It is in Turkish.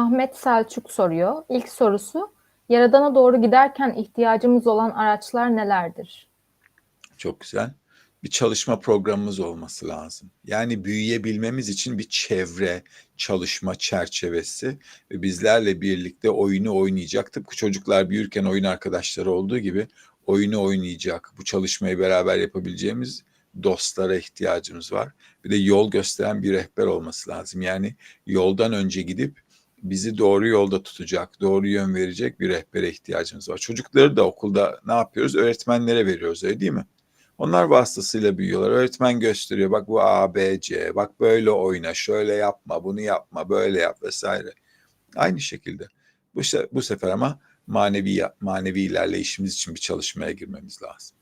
Ahmet Selçuk soruyor. İlk sorusu, Yaradan'a doğru giderken ihtiyacımız olan araçlar nelerdir? Çok güzel. Bir çalışma programımız olması lazım. Yani büyüyebilmemiz için bir çevre, çalışma çerçevesi ve bizlerle birlikte oyunu oynayacak. Tıpkı çocuklar büyürken oyun arkadaşları olduğu gibi oyunu oynayacak. Bu çalışmayı beraber yapabileceğimiz dostlara ihtiyacımız var. Bir de yol gösteren bir rehber olması lazım. Yani yoldan önce gidip bizi doğru yolda tutacak, doğru yön verecek bir rehbere ihtiyacımız var. Çocukları da okulda ne yapıyoruz? Öğretmenlere veriyoruz öyle değil mi? Onlar vasıtasıyla büyüyorlar. Öğretmen gösteriyor. Bak bu A, B, C. Bak böyle oyna, şöyle yapma, bunu yapma, böyle yap vesaire. Aynı şekilde. Bu, bu sefer ama manevi manevi ilerleyişimiz için bir çalışmaya girmemiz lazım.